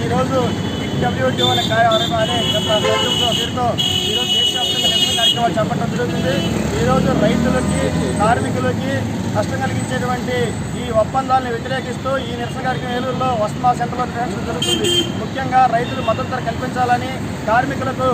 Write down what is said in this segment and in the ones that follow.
ఈరోజు డబ్ల్యూటీ అనే కార్యక్రమం అనే గత ప్రభుత్వంతో పేరుతో ఈరోజు దేశవ్యాప్తంగా నిరసన జరుగుతుంది. ఈరోజు రైతులకి కార్మికులకి కష్టం కలిగించేటువంటి ఈ ఒప్పందాలను వ్యతిరేకిస్తూ ఈ నిరసన కార్యక్రమం ఏలూరులో వస్మా సెంటర్లో నిర్వహించడం జరుగుతుంది. ముఖ్యంగా రైతులు మద్దతు కల్పించాలని కార్మికులకు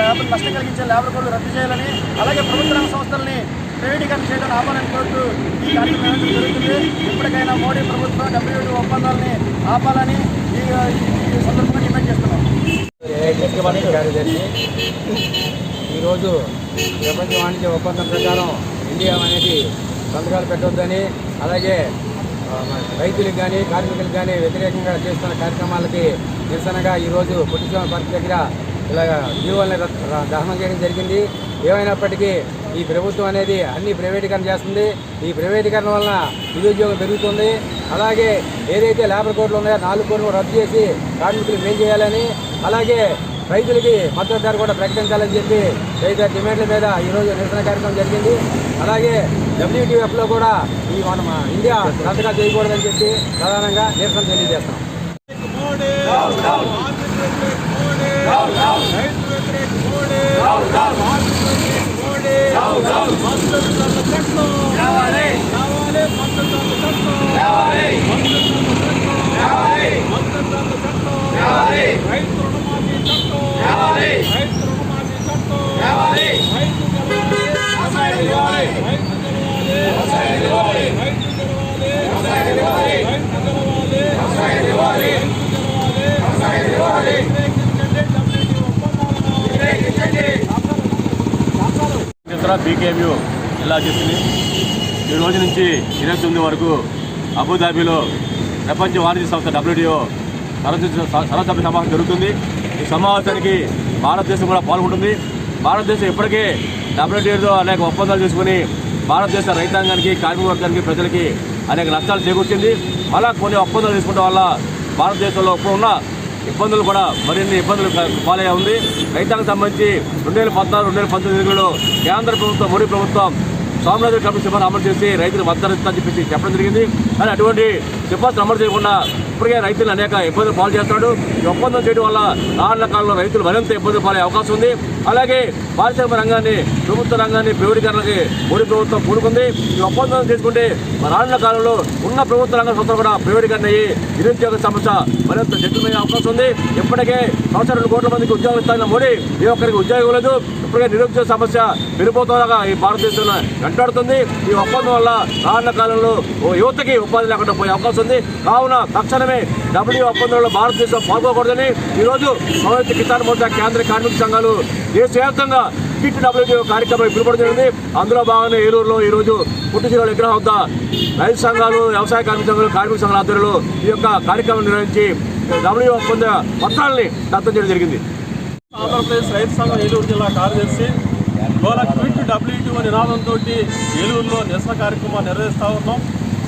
లేబర్ నష్టం కలిగించే లేబర్ కోడ్లు రద్దు చేయాలని అలాగే ప్రభుత్వ రంగ సంస్థల్ని ప్రైవేటీకరణ చేయడం ఆపాలని కోరుతూ ఈ కార్యక్రమం జరుగుతుంది. ఇప్పటికైనా మోడీ ప్రభుత్వం డబ్ల్యూటీ ఒప్పందాలని ఆపాలని ఈ ఈ సందర్భంగా డిమాండ్ చేస్తున్నాం. ముఖ్యమంత్రి కార్యదర్శి ఈరోజు ప్రపంచ వాణిజ్య ఒప్పందం ప్రకారం ఇండియా అనేది సంతకాలు పెట్టొద్దని అలాగే రైతులకు కానీ కార్మికులకు కానీ వ్యతిరేకంగా చేస్తున్న కార్యక్రమాలకి నిరసనగా ఈరోజు పుట్టిస్వామి పార్క్ దగ్గర ఇలా జీవాలని దహనం చేయడం జరిగింది. ఏమైనప్పటికీ ఈ ప్రభుత్వం అనేది అన్ని ప్రైవేటీకరణ చేస్తుంది. ఈ ప్రైవేటీకరణ వలన నిరుద్యోగం పెరుగుతుంది. అలాగే ఏదైతే లేబర్ కోడ్లు ఉన్నాయో నాలుగు కోడ్లు రద్దు చేసి కార్మికులు మేలు చేయాలని అలాగే రైతులకి మద్దతు ధర కూడా ప్రకటించాలని చెప్పి రైతు డిమాండ్ల మీద ఈరోజు నిరసన కార్యక్రమం జరిగింది. అలాగే డబ్ల్యూటీఎఫ్లో కూడా ఈ మన ఇండియా సంతగా చేయకూడదని చెప్పి ప్రధానంగా నిరసన తెలియజేస్తాం రైతు బీకేఎంయు జిల్లా అధ్యక్షుని. ఈ రోజు నుంచి ఇరవై తొమ్మిది వరకు అబుదాబీలో ప్రపంచ వాణిజ్య సంస్థ డబ్ల్యూడిఓ సర్వసభ్య సమావేశం జరుగుతుంది. ఈ సమావేశానికి భారతదేశం కూడా పాల్గొంటుంది. భారతదేశం ఇప్పటికే డబ్ల్యూడిఓతో అనేక ఒప్పందాలు చేసుకుని భారతదేశ రైతాంగానికి కార్మిక వర్గానికి ప్రజలకి అనేక నష్టాలు చేకూర్చింది. అలా కొన్ని ఒప్పందాలు తీసుకోవడం వల్ల భారతదేశంలో ఇప్పుడున్న ఇబ్బందులు కూడా మరిన్ని ఇబ్బందులు పాలయ్యా ఉంది. రైతాంగం సంబంధించి రెండు వేల పద్నాలుగు రెండు వేల పంతొమ్మిదిలో కేంద్ర ప్రభుత్వం మోడీ ప్రభుత్వం సామ్రాజ్య కమిటీ సిఫార్సు అమలు చేసి రైతులు మద్దతిస్తారని చెప్పేసి చెప్పడం జరిగింది. కానీ అటువంటి సిఫార్సులు అమలు చేయకుండా ఇప్పటికే రైతులు అనేక ఇబ్బందులు పాలు చేస్తున్నాడు. ఈ ఒప్పందం చేయడం వల్ల రానున్న కాలంలో రైతులు మరింత ఇబ్బందులు పాలే అవకాశం ఉంది. అలాగే పారిశ్రామిక రంగాన్ని ప్రభుత్వ రంగాన్ని ప్రైవేటీకరణకి మోడీ ప్రభుత్వం కూడుకుంది ఈ ఒప్పందం చేసుకుంటే రానున్న కాలంలో ఉన్న ప్రభుత్వ రంగ సంస్థలు కూడా ప్రైవేటీకరణ అయ్యి నిరుద్యోగ సమస్య మరింత జట్టుమయ్యే అవకాశం ఉంది. ఇప్పటికే సంవత్సరం రెండు కోట్ల మందికి ఉద్యోగం ఇస్తాన మోడీ ఏ ఒక్కరికి ఉద్యోగం లేదు ఇప్పటికే నిరుద్యోగ సమస్య పెరిగిపోతుండగా ఈ భారతదేశంలో వెంటాడుతుంది. ఈ ఒప్పందం వల్ల రానున్న కాలంలో ఓ యువతకి ఉపాధి లేకుండా పోయే అవకాశం ఉంది. కావున తక్షణమే డబ్ల్యూ ఒప్పందంలో భారతదేశం పాల్గొకూడదని ఈరోజు సంయుక్త కిసాన్ మోర్చా కేంద్ర కార్మిక సంఘాలు దేశవ్యాప్తంగా కిట్ డబ్ల్యూటీఓ కార్యక్రమం పిలుపడం జరిగింది. అందులో భాగంగా ఏలూరులో ఈ రోజు పుట్టుచీరల విగ్రహం వద్ద రైతు సంఘాలు వ్యవసాయ కార్మిక సంఘాలు కార్మిక సంఘాల ఆధ్వర్యంలో ఈ యొక్క కార్యక్రమం నిర్వహించి డబ్ల్యూ ఒప్పంద పత్రాలని దత్తం చేయడం జరిగింది. ఆంధ్రప్రదేశ్ రైతు సంఘం ఏలూరు జిల్లా కార్యదర్శి ఇవాళ క్విట్ డబ్ల్యూటీఓ నినాదంతో ఏలూరులో నిరసన కార్యక్రమాన్ని నిర్వహిస్తూ ఉన్నాం.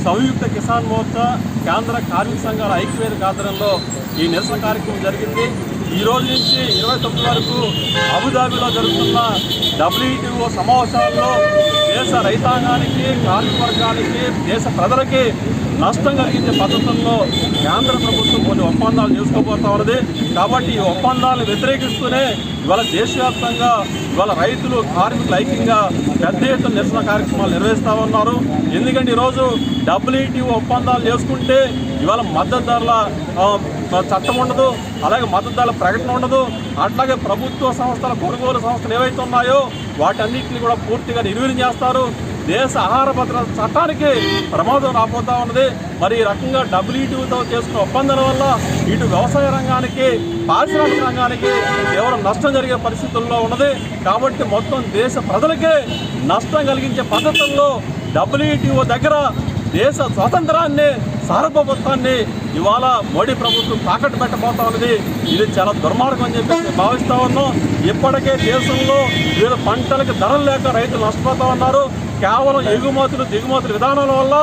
సంయుక్త కిసాన్ మోర్చా కేంద్ర కార్మిక సంఘాల ఐక్యవేదిక ఆధ్వర్యంలో ఈ నిరసన కార్యక్రమం జరిగింది. ఈ రోజు నుంచి ఇరవై తొమ్మిది వరకు అబుదాబిలో జరుగుతున్న డబ్ల్యూటీఓ సమావేశాల్లో దేశ రైతాంగానికి కార్మిక వర్గానికి దేశ ప్రజలకి నష్టం కలిగించే పద్ధతుల్లో కేంద్ర ప్రభుత్వం కొన్ని ఒప్పందాలు చేసుకోబోతా ఉన్నది. కాబట్టి ఈ ఒప్పందాలను వ్యతిరేకిస్తూనే ఇవాళ దేశవ్యాప్తంగా ఇవాళ రైతులు కార్మికులు ఐక్యంగా పెద్ద ఎత్తున నిరసన కార్యక్రమాలు నిర్వహిస్తూ ఉన్నారు. ఎందుకంటే ఈరోజు డబ్ల్యూటీఓ ఒప్పందాలు చేసుకుంటే ఇవాళ మద్దతు ధరల చట్టం ఉండదు అలాగే మద్దతు ప్రకటన ఉండదు అట్లాగే ప్రభుత్వ సంస్థల కొనుగోలు సంస్థలు ఏవైతే ఉన్నాయో వాటన్నిటిని కూడా పూర్తిగా నిర్వీర్యం చేస్తారు. దేశ ఆహార భద్రత చట్టానికి ప్రమాదం రాబోతా ఉన్నది. మరి ఈ రకంగా డబ్ల్యూటీతో చేసుకున్న ఒప్పందం వల్ల ఇటు వ్యవసాయ రంగానికి పారిశ్రామిక రంగానికి కేవలం నష్టం జరిగే పరిస్థితుల్లో ఉన్నది. కాబట్టి మొత్తం దేశ ప్రజలకే నష్టం కలిగించే పద్ధతుల్లో డబ్ల్యూటీఓ దగ్గర దేశ స్వాతంత్రాన్ని సార్వభౌమత్వాన్ని ఇవాళ మోడీ ప్రభుత్వం తాకట్టు పెట్టబోతా ఉన్నది. ఇది చాలా దుర్మార్గం అని చెప్పేసి భావిస్తా ఉన్నాం ఇప్పటికే దేశంలో వివిధ పంటలకు ధరలు లేక రైతులు నష్టపోతా ఉన్నారు. కేవలం ఎగుమతులు దిగుమతుల విధానాల వల్ల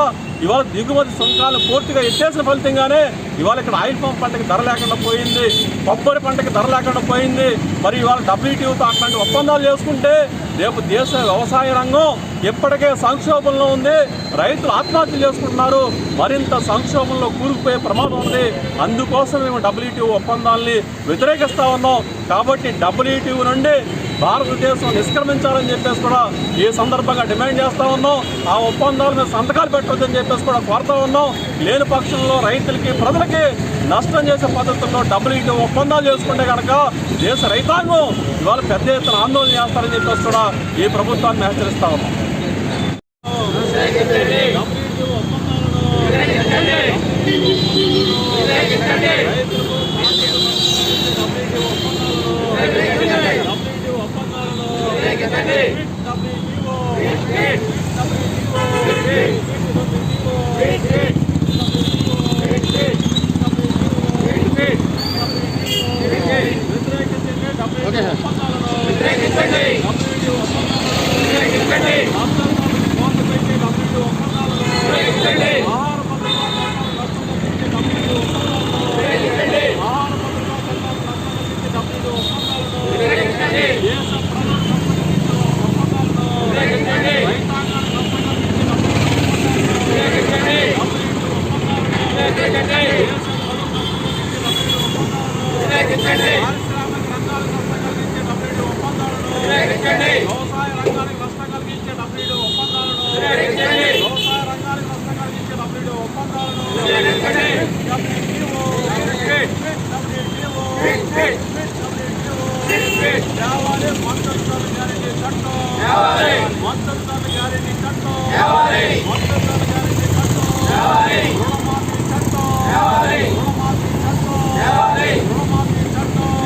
ఇవాళ దిగుమతి సుంకాలు పూర్తిగా ఎత్తేసిన ఫలితంగానే ఇవాళ ఇక్కడ ఆయిల్ పంప్ పంటకి ధర లేకుండా పోయింది. కొబ్బరి పంటకి ధర లేకుండా పోయింది. మరి ఇవాళ డబ్ల్యూటీఓతో అట్లాంటి ఒప్పందాలు చేసుకుంటే రేపు దేశ వ్యవసాయ రంగం ఇప్పటికే సంక్షోభంలో ఉంది. రైతులు ఆత్మహత్యలు చేసుకుంటున్నారు. మరింత సంక్షోభంలో కూరుకుపోయే ప్రమాదం ఉంది. అందుకోసం మేము డబ్ల్యూటీఓ ఒప్పందాలని వ్యతిరేకిస్తా ఉన్నాం. కాబట్టి డబ్ల్యూటీఓ నుండి భారతదేశం నిష్క్రమించాలని చెప్పేసి కూడా ఈ సందర్భంగా డిమాండ్ చేస్తా ఉన్నాం. ఆ ఒప్పందాల మీద సంతకాలు పెట్టొద్దని చెప్పేసి కూడా కోరుతా ఉన్నాం. లేని పక్షంలో రైతులకి ప్రజలకి నష్టం చేసే పద్ధతుల్లో డబ్ల్యూటీఓ ఒప్పందాలు చేసుకుంటే కనుక దేశ రైతాంగం ఇవాళ పెద్ద ఎత్తున ఆందోళన చేస్తారని చెప్పేసి కూడా ఈ ప్రభుత్వాన్ని హెచ్చరిస్తా ఉన్నాం. WTO ఒప్పందాలను WTO ఒప్పందాలను వ్యవసాయ రంగానికి నష్టం కలిగించే డబ్ల్యూడీ ఒప్పందాలను వ్యవసాయ రంగానికి నష్టం కలిగించే డబ్ల్యూడీ ఒప్పందాలను తేవాలి మద్దతు ధర గ్యారెంటీ చట్టం మద్దతు ధర గ్యారెంటీ చట్టం మద్దతు ధర గ్యారెంటీ చట్టం రుణమాఫీ చట్టం రుణమాఫీ చట్టం రుణమాఫీ చట్టం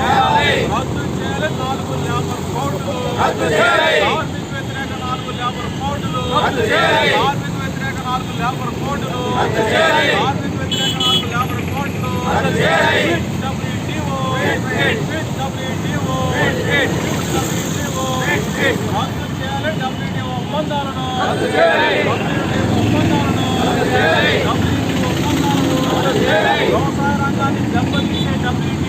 రద్దు చేయాలి నాలుగు లేబర్ కోడ్లు కార్మిక వ్యతిరేక నాలుగు లేబర్ కోడ్లు కార్మిక వ్యతిరేక నాలుగు లేబర్ కోడ్లు కార్మిక వ్యతిరేక నాలుగు లేబర్ కోడ్లు WTO WTO WTO రద్దు చేయాలి WTO ఒప్పందాలను WTO ఒప్పందాలను WTO ఒప్పందాలను వ్యవసాయ రంగాన్ని దెబ్బతీసే WTO ఒప్పందాలను వ్యవసాయ రంగాన్ని దెబ్బతీసే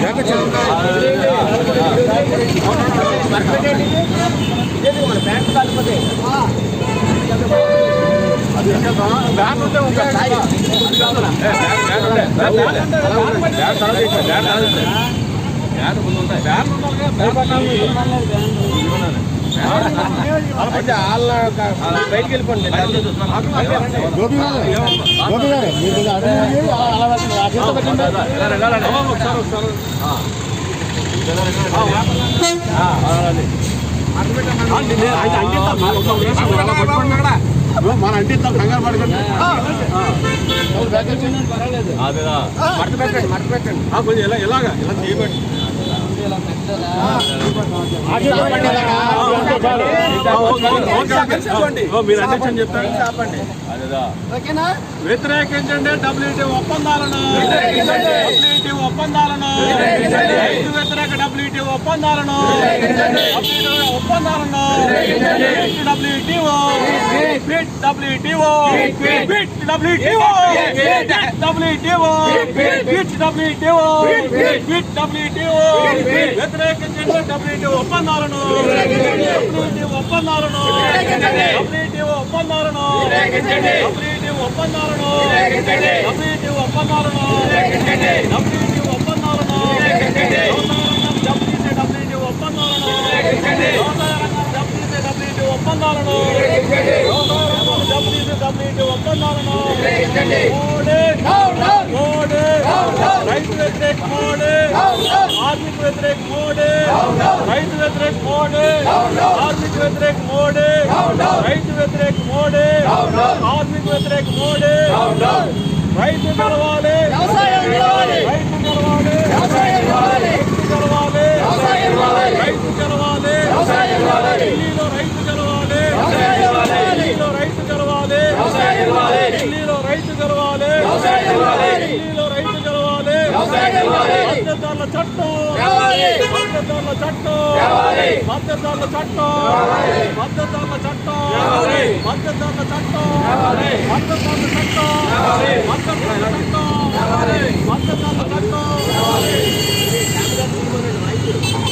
గోపి గారు గోపి గారు మీరు అటు తిరిగి అలా అలా వెళ్ళండి. ఆ చేతితో పెట్టండి. మన అంటిస్తాం కంగారు పడకండి అదేనా ఆ, కొంచెం ఇలా ఇలాగా ఇలా చేయబట్టి వ్యతిరేకించండి డబ్ల్యూటీ ఒప్పందాలను డబ్ల్యూటీ ఒప్పందాలను రైతు వ్యతిరేక డబ్ల్యూటీ ఒప్పందాలను WTO ఒప్పందాలను WTO fit WTO fit W T O W T O W T O fit WTO వ్యతిరేకించండి డబ్ల్యూటీ ఒప్పందాలను డబ్ల్యూటీ ఒప్పందాలను డబ్ల్యూటీ ఒప్పందాలను డబ్ల్యూటీ ఒప్పందాలను డబ్ల్యూటీ ఒప్పందాలను డబ్ల్యూటీ ఒప్పందాలను డబ్ల్యూటీ డబ్ల్యూటీ ఒప్పందాలను డబ్ల్యూటీ డబ్ల్యూటీ ఒప్పందాలను డబ్ల్యూటీ డబ్ల్యూటీ ఒప్పందాలను మోడీ మోడీ రైతు వ్యతిరేక మోడీ కార్మిక వ్యతిరేక మోడీ రైతు వ్యతిరేక మోడీ కార్మిక వ్యతిరేక మోడీ రైతు వ్యతిరేక మోడీ కార్మిక వ్యతిరేక మోడీ రైతు గెలవాలి మధ్యదారుల చట్టం. మధ్యదారుల చట్టం. మధ్యదారుల చట్టం. మధ్యదారుల చట్టం. మధ్యదారుల చట్టం. మధ్యదారుల చట్టం. మధ్యదారుల చట్టం. మధ్యదారుల చట్టం.